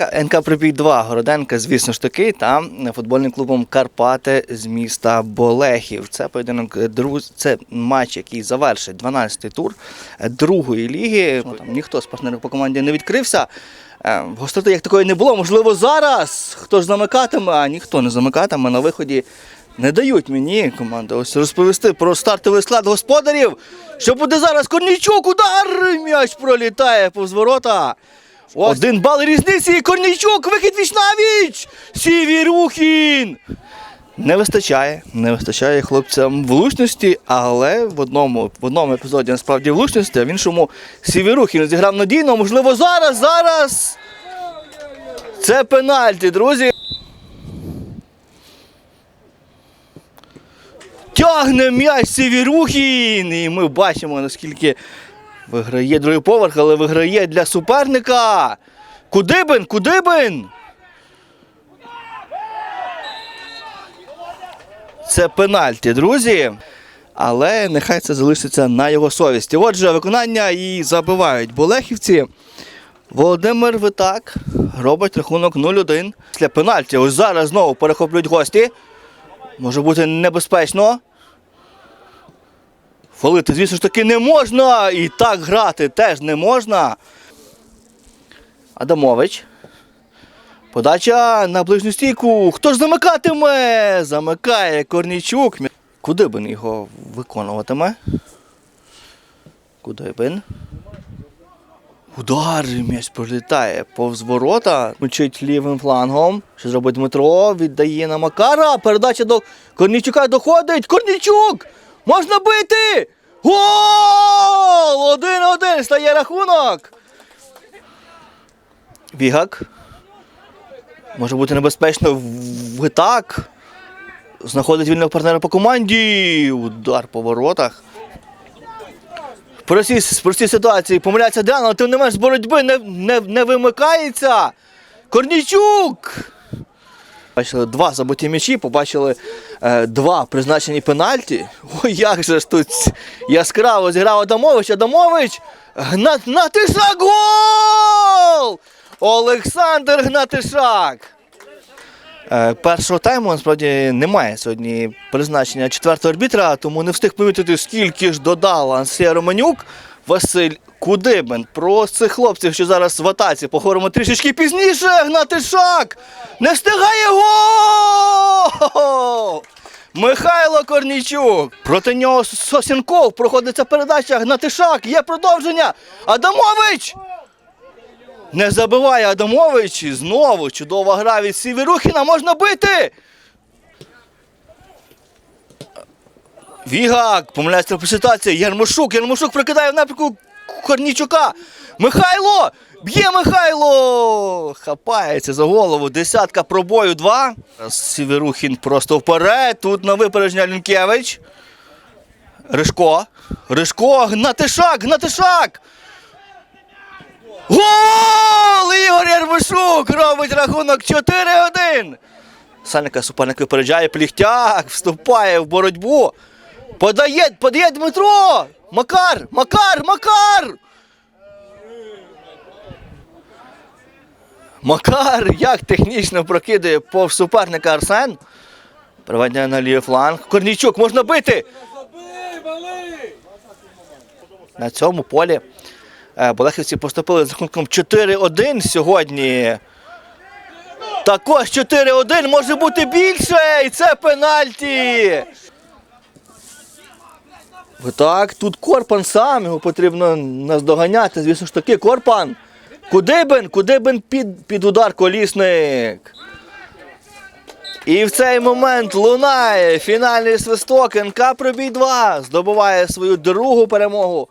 НК Припій 2 Городенка, звісно ж таки, та футбольним клубом Карпати з міста Болехів. Це поєдинок е, друз... це матч, який завершить 12-й тур е, другої ліги. Там ніхто з партнерів по команді не відкрився. Е, Гостроти як такої не було. Можливо, зараз хто ж замикатиме, а ніхто не замикатиме на виході. Не дають мені команда ось розповісти про стартовий склад господарів. Що буде зараз? Корнійчук, удар! М'яч пролітає повз ворота. Один бал різниці. Корнійчук, вихід віч навіч! Сівірухін! Не вистачає, не вистачає хлопцям влучності, але в одному, в одному епізоді насправді влучності, а в іншому Сівірухін зіграв надійно. Можливо, зараз, зараз. Це пенальті, друзі. Тягне м'яч Сівірухін! І ми бачимо, наскільки виграє другий поверх, але виграє для суперника. Кудибин, Кудибин! Це пенальті, друзі. Але нехай це залишиться на його совісті. Отже, виконання і забивають болехівці. Володимир Витак робить рахунок 0-1. Після пенальті. Ось зараз знову перехоплюють гості. Може бути небезпечно. Фолити, звісно ж таки, не можна. І так грати теж не можна. Адамович. Подача на ближню стійку. Хто ж замикатиме? Замикає Корнійчук. Куди б його виконуватиме? Куди бин? Удар, м'яч пролітає повз ворота. Мчить лівим флангом. Що зробить Дмитро? Віддає на Макара. Передача до Корнійчука доходить. Корнійчук! Можна бити! Гол! Один-один стає рахунок. Бігак. Може бути небезпечно в так. Знаходить вільного партнера по команді. Удар по воротах. В простій, ситуації помиляється Діана, але тим не менш боротьби не, не, не вимикається. Корнійчук! Бачили два забиті м'ячі, побачили два призначені пенальті. Ой, як же ж тут яскраво зіграв Адамович. Адамович! Гна, Гнатишак гол! Олександр Гнатишак! Е, першого тайму насправді немає сьогодні призначення четвертого арбітра, тому не встиг помітити, скільки ж додав Ансія Романюк. Василь Кудибин. Про цих хлопців, що зараз в атаці, поговоримо трішечки пізніше. Гнатишак! Не встигає гол! Михайло Корнійчук. Проти нього Сосінков. Проходиться передача. Гнатишак. Є продовження. Адамович! Не забиває Адамович. І знову чудова гра від Сівірухіна. Можна бити. Вігак, помиляється по ситуації. Ярмошук. Ярмошук прикидає в напрямку Корнійчука. Михайло! Б'є Михайло! Хапається за голову. Десятка пробою два. Сіверухін просто вперед. Тут на випередження Лінкевич. Ришко. Ришко. Гнатишак! Гнатишак! Гол! Ігор Ярмошук робить рахунок 4-1. Сальника суперник випереджає, Пліхтяк вступає в боротьбу. Подає, подає Дмитро! Макар! Макар! Макар! Макар як технічно прокидає повз суперника Арсен. Проведення на лівий фланг. Корнійчук можна бити! На цьому полі е, Болехівці поступили з рахунком 4-1 сьогодні. Також 4-1 може бути більше! І це пенальті! Так, тут Корпан сам, його потрібно наздоганяти. Звісно ж таки, Корпан. Кудибин, Кудибин під, під удар колісник. І в цей момент лунає фінальний свисток НК Пробій 2 здобуває свою другу перемогу.